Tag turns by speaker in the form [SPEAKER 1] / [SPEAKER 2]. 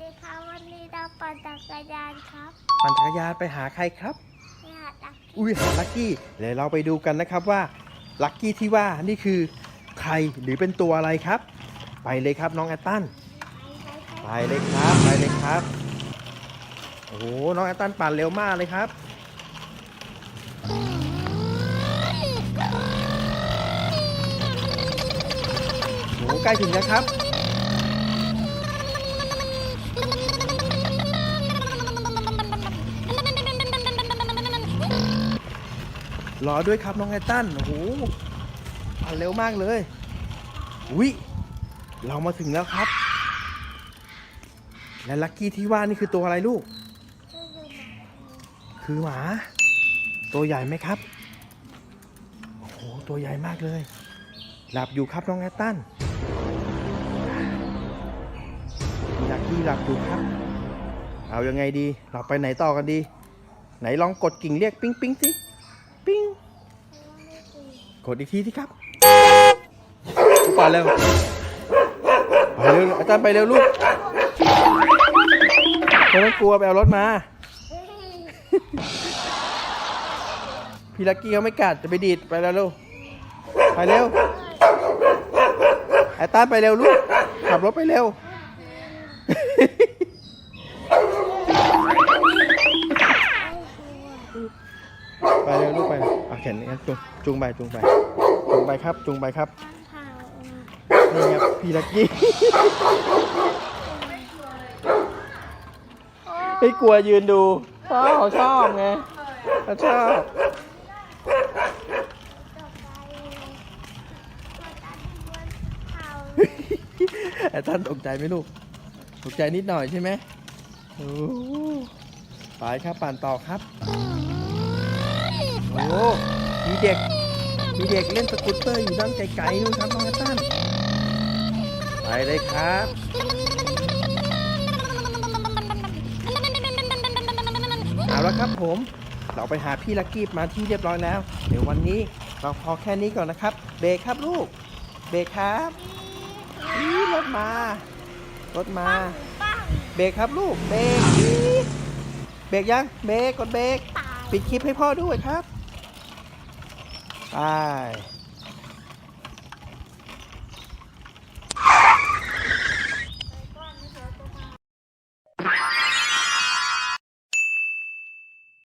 [SPEAKER 1] ดีครับวันนี้เราปั่นจักรยานครับ
[SPEAKER 2] ปั่นจักรยานไปหาใครครับ
[SPEAKER 1] เนี่ยตัก
[SPEAKER 2] อุ้ยหาลักกี้เดี๋ยวเราไปดูกันนะครับว่าลักกี้ที่ว่านี่คือใครหรือเป็นตัวอะไรครับ ไปเลยครับน้องแอตตัน
[SPEAKER 1] ไปไป
[SPEAKER 2] ไปเลยครับไปเลยครับโอ้โหน้องแอตตันปั่นเร็วมากเลยครับโอ้โหใกล้ถึงแล้วครับ รอด้วยครับน้องแอตตันโอ้โหปั่นเร็วมากเลยอุ้ยเรามาถึงแล้วครับ และลักกี้ที่ว่านี่คือตัวอะไรลูก คือหมา ตัวใหญ่ไหมครับ โอ้โห ตัวใหญ่มากเลย หลับอยู่ครับน้องแอตตันลักกี้หลับอยู่ครับ เอายังไงดี เราไปไหนต่อกันดี ไหนลองกดกิ่งเรียกปิ๊งปิ๊งสิ กดอีกทีสิครับไปเร็วไปเร็วอาจารย์ไปเร็วลูกไม่ต้องกลัวไปเอารถมา พี่ลักกี้เขาไม่กัดจะไปดีดไปแล้วเร็วไปเร็วไอ้ต้านไปเร็วลูกขับรถไปเร็วไปเร็วลูกไป แขนนี้จูงจูงไปจูงไปจูงไปครับจูงไปครับนี่ครับพี่ลักกี้ไม่กลัวยืนดูชอบเขาชอบไงเขาชอบไอ้ท่านตกใจไหมลูกตกใจนิดหน่อยใช่ไหมไปครับ ปั่นต่อครับ โอ้มีเด็ก มีเด็กเล่นสกูตเตอร์อยู่ด้านไกลๆนู่นครับน้องกระตันไปเลยครับเอาละครับผม เราไปหาพี่ลักกี้มาที่เรียบร้อยแล้ว เดี๋ยววันนี้เราพอแค่นี้ก่อนนะครับ เบรกครับลูก เบรกครับอีรถมา รถมา เบรกครับลูก เบรกเบรกยัง เบรกกดเบรก ปิดคลิปให้พ่อด้วยครับ ไป